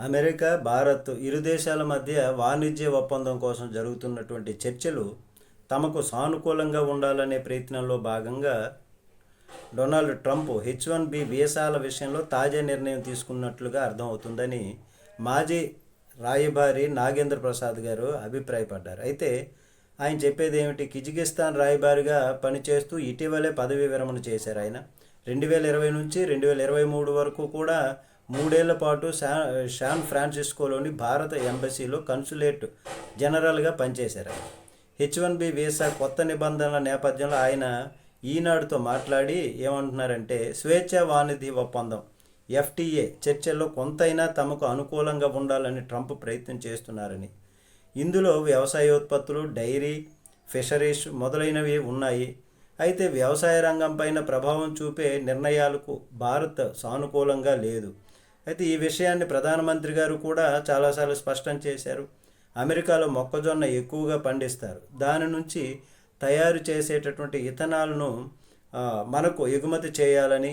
America Bharat ఇరు దేశాల మధ్య వాణిజ్య ఒప్పందం కోసం జరుగుతున్నటువంటి చర్చలు తమకు సానుకూలంగా ఉండాలనే ప్రయత్నంలో భాగంగా Donald Trump H one B వీసాల విషయంలో తాజా నిర్ణయం తీసుకున్నట్లుగా అర్థమవుతుందని మాజీ రాయబారి నాగేంద్ర ప్రసాద్ గారు అభిప్రాయపడ్డారు. అయితే ఆయన చెప్పేది ఏమిటి? కిజికిస్తాన్ రాయబారిగా పనిచేస్తూ ఇటీవలే పదవీ విరమణ చేశారు ఆయన. రెండు వేల ఇరవై నుంచి రెండు వేల ఇరవై మూడు వరకు కూడా మూడేళ్ళ పాటు శా శాన్ ఫ్రాన్సిస్కోలోని భారత ఎంబసీలో కన్సులేట్ జనరల్గా పనిచేశారు. హెచ్ వన్ బి వీసా కొత్త నిబంధనల నేపథ్యంలో ఆయన ఈనాడుతో మాట్లాడి ఏమంటున్నారంటే స్వేచ్ఛ వాణిజ్య ఒప్పందం ఎఫ్టీఏ చర్చల్లో కొంతైనా తమకు అనుకూలంగా ఉండాలని ట్రంప్ ప్రయత్నం చేస్తున్నారని. ఇందులో వ్యవసాయోత్పత్తులు డైరీ ఫిషరీస్ మొదలైనవి ఉన్నాయి. అయితే వ్యవసాయ రంగం పైన ప్రభావం చూపే నిర్ణయాలకు భారత్ సానుకూలంగా లేదు. అయితే ఈ విషయాన్ని ప్రధానమంత్రి గారు కూడా చాలాసార్లు స్పష్టం చేశారు. అమెరికాలో మొక్కజొన్న ఎక్కువగా పండిస్తారు. దాని నుంచి తయారు చేసేటటువంటి ఇథనాల్ను మనకు ఎగుమతి చేయాలని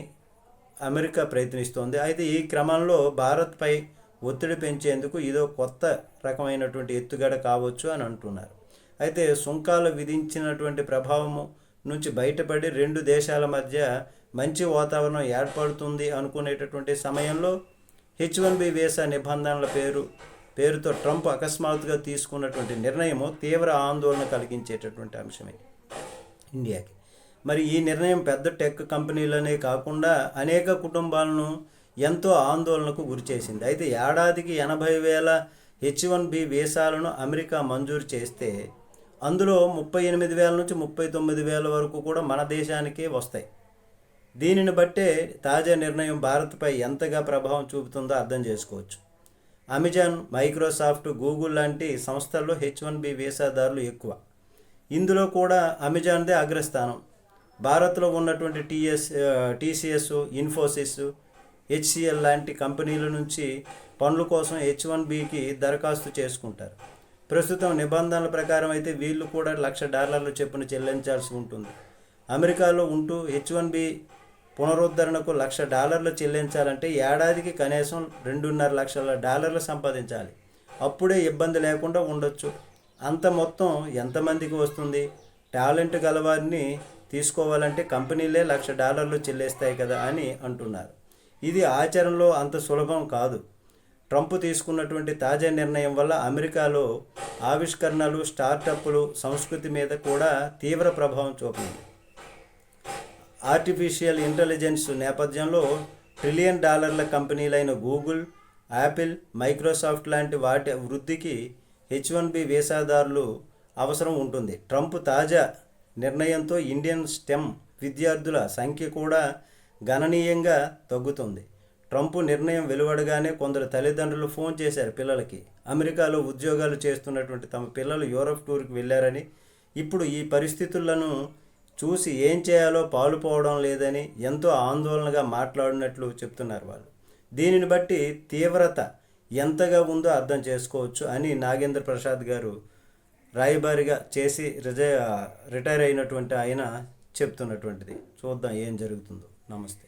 అమెరికా ప్రయత్నిస్తోంది. అయితే ఈ క్రమంలో భారత్పై ఒత్తిడి పెంచేందుకు ఇదో కొత్త రకమైనటువంటి ఎత్తుగడ కావచ్చు అని అంటున్నారు. అయితే సుంకాలు విధించినటువంటి ప్రభావము నుంచి బయటపడి రెండు దేశాల మధ్య మంచి వాతావరణం ఏర్పడుతుంది అనుకునేటటువంటి సమయంలో హెచ్ వన్ బి వీసా నిబంధనల పేరు పేరుతో ట్రంప్ అకస్మాత్తుగా తీసుకున్నటువంటి నిర్ణయము తీవ్ర ఆందోళన కలిగించేటటువంటి అంశమే ఇండియాకి. మరి ఈ నిర్ణయం పెద్ద టెక్ కంపెనీలనే కాకుండా అనేక కుటుంబాలను ఎంతో ఆందోళనకు గురిచేసింది. అయితే ఏడాదికి ఎనభై వేల హెచ్ వన్ బి వీసాలను అమెరికా మంజూరు చేస్తే అందులో ముప్పై ఎనిమిది వేల నుంచి ముప్పై తొమ్మిది వేల వరకు కూడా మన దేశానికే వస్తాయి. దీనిని బట్టే తాజా నిర్ణయం భారత్పై ఎంతగా ప్రభావం చూపుతుందో అర్థం చేసుకోవచ్చు. అమెజాన్ మైక్రోసాఫ్ట్ గూగుల్ లాంటి సంస్థల్లో హెచ్ వన్ బి వీసాదారులు ఎక్కువ. ఇందులో కూడా అమెజాన్దే అగ్రస్థానం. భారత్లో ఉన్నటువంటి టీఎస్ టీసీఎస్ ఇన్ఫోసిస్ హెచ్సిఎల్ లాంటి కంపెనీల నుంచి పనుల కోసం హెచ్ వన్ బికి దరఖాస్తు చేసుకుంటారు. ప్రస్తుతం నిబంధనల ప్రకారం అయితే వీళ్ళు కూడా లక్ష డాలర్ల చొప్పున చెల్లించాల్సి ఉంటుంది. అమెరికాలో ఉంటూ హెచ్ వన్ బి పునరుద్ధరణకు లక్ష డాలర్లు చెల్లించాలంటే ఏడాదికి కనీసం రెండున్నర లక్షల డాలర్లు సంపాదించాలి. అప్పుడే ఇబ్బంది లేకుండా ఉండొచ్చు. అంత మొత్తం ఎంతమందికి వస్తుంది? టాలెంట్ గలవారిని తీసుకోవాలంటే కంపెనీలే లక్ష డాలర్లు చెల్లిస్తాయి కదా అని అంటున్నారు. ఇది ఆచరణలో అంత సులభం కాదు. ట్రంప్ తీసుకున్నటువంటి తాజా నిర్ణయం వల్ల అమెరికాలో ఆవిష్కరణలు స్టార్టప్లు సంస్కృతి మీద కూడా తీవ్ర ప్రభావం చూపింది. ఆర్టిఫిషియల్ ఇంటెలిజెన్స్ నేపథ్యంలో ట్రిలియన్ డాలర్ల కంపెనీలైన గూగుల్ యాపిల్ మైక్రోసాఫ్ట్ లాంటి వాటి వృద్ధికి హెచ్ వన్ బి వీసాదారులు అవసరం ఉంటుంది. ట్రంప్ తాజా నిర్ణయంతో ఇండియన్ స్టెమ్ విద్యార్థుల సంఖ్య కూడా గణనీయంగా తగ్గుతుంది. ట్రంప్ నిర్ణయం వెలువడగానే కొందరు తల్లిదండ్రులు ఫోన్ చేశారు పిల్లలకి. అమెరికాలో ఉద్యోగాలు చేస్తున్నటువంటి తమ పిల్లలు యూరప్ టూర్కి వెళ్ళారని. ఇప్పుడు ఈ పరిస్థితులను చూసి ఏం చేయాలో పాలుపోవడం లేదని ఎంతో ఆందోళనగా మాట్లాడినట్లు చెప్తున్నారు వాళ్ళు. దీనిని బట్టి తీవ్రత ఎంతగా ఉందో అర్థం చేసుకోవచ్చు అని నాగేంద్ర ప్రసాద్ గారు రాయబారిగా చేసి రిజై రిటైర్ అయినటువంటి ఆయన చెప్తున్నటువంటిది. చూద్దాం ఏం జరుగుతుందో. నమస్తే.